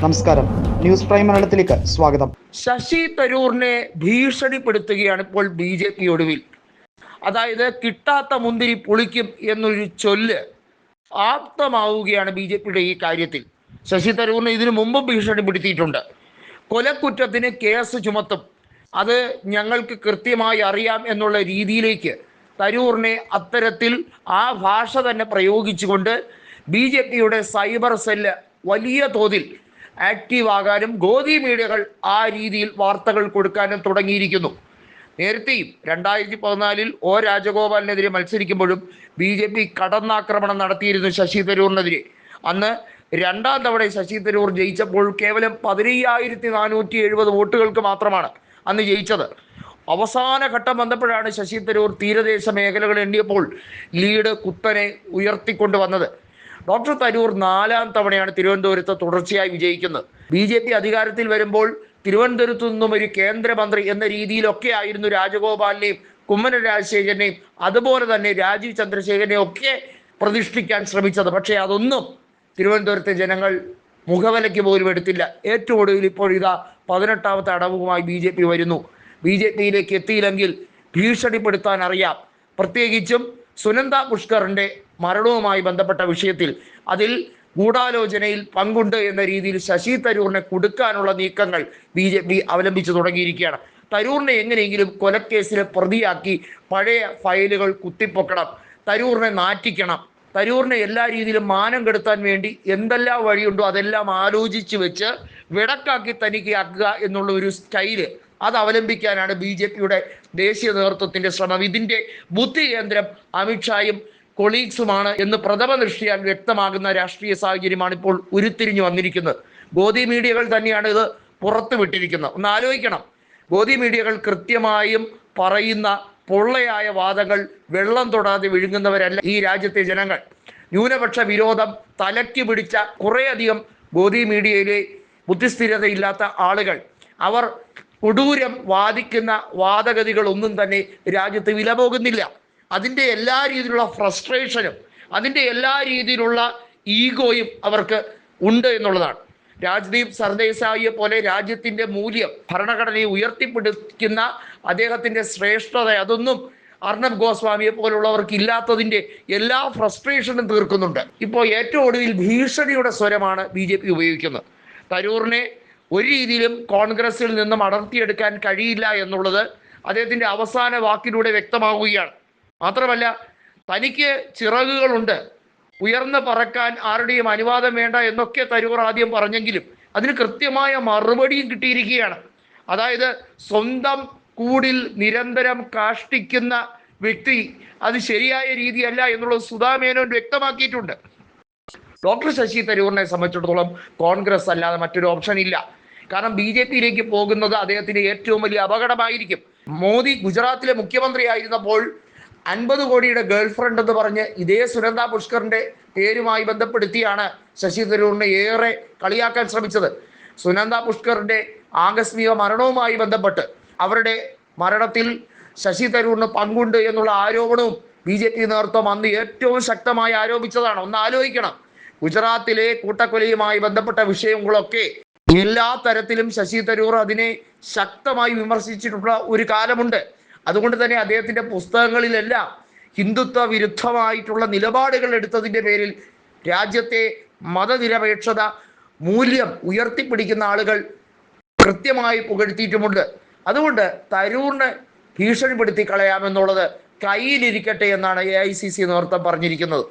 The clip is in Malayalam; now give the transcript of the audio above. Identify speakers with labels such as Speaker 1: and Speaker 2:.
Speaker 1: നമസ്കാരം. ന്യൂസ് പ്രൈം മലയാളത്തിലേക്ക് സ്വാഗതം.
Speaker 2: ശശി തരൂറിനെ ഭീഷണിപ്പെടുത്തുകയാണ് ഇപ്പോൾ ബി ജെ പി ഒടുവിൽ. അതായത് കിട്ടാത്ത മുന്തിരി പൊളിക്കും എന്നൊരു ചൊല്ല് ആപ്തമാവുകയാണ് ബി ജെ പിയുടെ ഈ കാര്യത്തിൽ. ശശി തരൂറിനെ ഇതിനു മുമ്പും ഭീഷണിപ്പെടുത്തിയിട്ടുണ്ട്. കൊലക്കുറ്റത്തിന് കേസ് ചുമത്തും. അത് ഞങ്ങൾക്ക് കൃത്യമായി അറിയാം എന്നുള്ള രീതിയിലേക്ക് തരൂറിനെ അത്തരത്തിൽ ആ ഭാഷ തന്നെ പ്രയോഗിച്ചുകൊണ്ട് ബി ജെ പിയുടെ സൈബർ സെല്ല് വലിയ തോതിൽ ആക്റ്റീവ് ആകാനും ഗോതി മീഡിയകൾ ആ രീതിയിൽ വാർത്തകൾ കൊടുക്കാനും തുടങ്ങിയിരിക്കുന്നു. നേരത്തെയും രണ്ടായിരത്തി പതിനാലിൽ ഒ രാജഗോപാലിനെതിരെ മത്സരിക്കുമ്പോഴും ബി ജെ പി കടന്നാക്രമണം നടത്തിയിരുന്നു ശശി തരൂറിനെതിരെ. അന്ന് രണ്ടാം തവണ ശശി തരൂർ ജയിച്ചപ്പോൾ കേവലം പതിനയ്യായിരത്തി നാനൂറ്റി എഴുപത് വോട്ടുകൾക്ക് മാത്രമാണ് അന്ന് ജയിച്ചത്. അവസാന ഘട്ടം വന്നപ്പോഴാണ് ശശി തരൂർ തീരദേശ മേഖലകൾ എണ്ണിയപ്പോൾ ലീഡ് കുത്തനെ ഉയർത്തിക്കൊണ്ടുവന്നത്. ഡോക്ടർ തരൂർ നാലാം തവണയാണ് തിരുവനന്തപുരത്ത് തുടർച്ചയായി വിജയിക്കുന്നത്. ബി ജെ പി അധികാരത്തിൽ വരുമ്പോൾ തിരുവനന്തപുരത്തു നിന്നും ഒരു കേന്ദ്രമന്ത്രി എന്ന രീതിയിലൊക്കെ ആയിരുന്നു രാജഗോപാലിനെയും കുമ്മന രാജശേഖരനെയും അതുപോലെ തന്നെ രാജീവ് ചന്ദ്രശേഖരനെയും ഒക്കെ പ്രതിഷ്ഠിക്കാൻ ശ്രമിച്ചത്. പക്ഷേ അതൊന്നും തിരുവനന്തപുരത്തെ ജനങ്ങൾ മുഖവിലയ്ക്ക് പോലും എടുത്തില്ല. ഏറ്റവും ഒടുവിൽ ഇപ്പോൾ ഇതാ പതിനെട്ടാമത്തെ അടവുമായി ബി ജെ പി വരുന്നു. ബി ജെ പിയിലേക്ക് എത്തിയില്ലെങ്കിൽ ഭീഷണിപ്പെടുത്താൻ അറിയാം. പ്രത്യേകിച്ചും സുനന്ദ പുഷ്കറിന്റെ മരണവുമായി ബന്ധപ്പെട്ട വിഷയത്തിൽ അതിൽ ഗൂഢാലോചനയിൽ പങ്കുണ്ട് എന്ന രീതിയിൽ ശശി തരൂറിനെ കൊടുക്കാനുള്ള നീക്കങ്ങൾ ബി ജെ പി അവലംബിച്ചു തുടങ്ങിയിരിക്കുകയാണ്. തരൂറിനെ എങ്ങനെയെങ്കിലും കൊലക്കേസിലെ പ്രതിയാക്കി പഴയ ഫയലുകൾ കുത്തിപ്പൊക്കണം. തരൂറിനെ നാറ്റിക്കണം. തരൂറിനെ എല്ലാ രീതിയിലും മാനം കെടുത്താൻ വേണ്ടി എന്തെല്ലാം വഴിയുണ്ടോ അതെല്ലാം ആലോചിച്ച് വെച്ച് വിടക്കാക്കി തനിക്കാക്കുക എന്നുള്ള ഒരു സ്റ്റൈൽ അത് അവലംബിക്കാനാണ് ബി ജെ പിയുടെ ദേശീയ നേതൃത്വത്തിന്റെ ശ്രമം. ഇതിന്റെ ബുദ്ധി കേന്ദ്രം അമിത്ഷായും കൊളീഗ്സുമാണ് എന്ന് പ്രഥമ ദൃഷ്ടിയാൽ വ്യക്തമാകുന്ന രാഷ്ട്രീയ സാഹചര്യമാണ് ഇപ്പോൾ ഉരുത്തിരിഞ്ഞു വന്നിരിക്കുന്നത്. ഗോതി മീഡിയകൾ തന്നെയാണ് ഇത് പുറത്തു വിട്ടിരിക്കുന്നത്. ഒന്ന് ആലോചിക്കണം. ഗോതി മീഡിയകൾ കൃത്യമായും പറയുന്ന പൊള്ളയായ വാദങ്ങൾ വെള്ളം തൊടാതെ വിഴുങ്ങുന്നവരല്ല ഈ രാജ്യത്തെ ജനങ്ങൾ. ന്യൂനപക്ഷ വിരോധം തലയ്ക്ക് പിടിച്ച കുറേയധികം ഗോതി മീഡിയയിലെ ബുദ്ധിസ്ഥിരതയില്ലാത്ത ആളുകൾ. അവർ കൊടൂരം വാദിക്കുന്ന വാദഗതികളൊന്നും തന്നെ രാജ്യത്ത് വില പോകുന്നില്ല. അതിന്റെ എല്ലാ രീതിയിലുള്ള ഫ്രസ്ട്രേഷനും അതിന്റെ എല്ലാ രീതിയിലുള്ള ഈഗോയും അവർക്ക് ഉണ്ട് എന്നുള്ളതാണ്. രാജ്ദീപ് സർദേശായിയെ പോലെ രാജ്യത്തിന്റെ മൂല്യം ഭരണഘടനയെ ഉയർത്തിപ്പിടിക്കുന്ന അദ്ദേഹത്തിന്റെ ശ്രേഷ്ഠത അതൊന്നും അർണബ് ഗോസ്വാമിയെ പോലുള്ളവർക്ക് ഇല്ലാത്തതിന്റെ എല്ലാ ഫ്രസ്ട്രേഷനും തീർക്കുന്നുണ്ട്. ഇപ്പോൾ ഏറ്റവും ഒടുവിൽ ഭീഷണിയുടെ സ്വരമാണ് ബി ഉപയോഗിക്കുന്നത്. തരൂറിനെ ഒരു രീതിയിലും കോൺഗ്രസിൽ നിന്നും അടർത്തിയെടുക്കാൻ കഴിയില്ല എന്നുള്ളത് അദ്ദേഹത്തിന്റെ അവസാന വാക്കിലൂടെ വ്യക്തമാവുകയാണ്. മാത്രമല്ല തനിക്ക് ചിറകുകളുണ്ട്. ഉയർന്ന് പറക്കാൻ ആരുടെയും അനുവാദം വേണ്ട എന്നൊക്കെ തരൂർ ആദ്യം പറഞ്ഞെങ്കിലും അതിന് കൃത്യമായ മറുപടിയും കിട്ടിയിരിക്കുകയാണ്. അതായത് സ്വന്തം കൂടിൽ നിരന്തരം കാഷ്ടിക്കുന്ന വ്യക്തി അത് ശരിയായ രീതിയല്ല എന്നുള്ളത് സുധാ മേനോൻ വ്യക്തമാക്കിയിട്ടുണ്ട്. ഡോക്ടർ ശശി തരൂറിനെ സംബന്ധിച്ചിടത്തോളം കോൺഗ്രസ് അല്ലാതെ മറ്റൊരു ഓപ്ഷൻ ഇല്ല. കാരണം ബി ജെ പിയിലേക്ക് പോകുന്നത് അദ്ദേഹത്തിന് ഏറ്റവും വലിയ അപകടമായിരിക്കും. മോദി ഗുജറാത്തിലെ മുഖ്യമന്ത്രി ആയിരുന്നപ്പോൾ അൻപത് കോടിയുടെ ഗേൾഫ്രണ്ട് എന്ന് പറഞ്ഞ് ഇതേ സുനന്ദ പുഷ്കറിന്റെ പേരുമായി ബന്ധപ്പെടുത്തിയാണ് ശശി തരൂറിനെ ഏറെ കളിയാക്കാൻ ശ്രമിച്ചത്. സുനന്ദ പുഷ്കറിന്റെ ആകസ്മിക മരണവുമായി ബന്ധപ്പെട്ട് അവരുടെ മരണത്തിൽ ശശി തരൂറിന് പങ്കുണ്ട് എന്നുള്ള ആരോപണവും ബി ജെ പി നേതൃത്വം അന്ന് ഏറ്റവും ശക്തമായി ആരോപിച്ചതാണ്. ഒന്ന് ആലോചിക്കണം. ഗുജറാത്തിലെ കൂട്ടക്കൊലയുമായി ബന്ധപ്പെട്ട വിഷയങ്ങളൊക്കെ എല്ലാ തരത്തിലും ശശി തരൂർ അതിനെ ശക്തമായി വിമർശിച്ചിട്ടുള്ള ഒരു കാലമുണ്ട്. അതുകൊണ്ട് തന്നെ അദ്ദേഹത്തിന്റെ പുസ്തകങ്ങളിലെല്ലാം ഹിന്ദുത്വ വിരുദ്ധമായിട്ടുള്ള നിലപാടുകൾ എടുത്തതിന്റെ പേരിൽ രാജ്യത്തെ മതനിരപേക്ഷത മൂല്യം ഉയർത്തിപ്പിടിക്കുന്ന ആളുകൾ കൃത്യമായി പുകഴ്ത്തിയിട്ടുമുണ്ട്. അതുകൊണ്ട് തരൂറിനെ ഭീഷണിപ്പെടുത്തി കളയാമെന്നുള്ളത് കയ്യിലിരിക്കട്ടെ എന്നാണ് എ ഐ സി സി നേതൃത്വം പറഞ്ഞിരിക്കുന്നത്.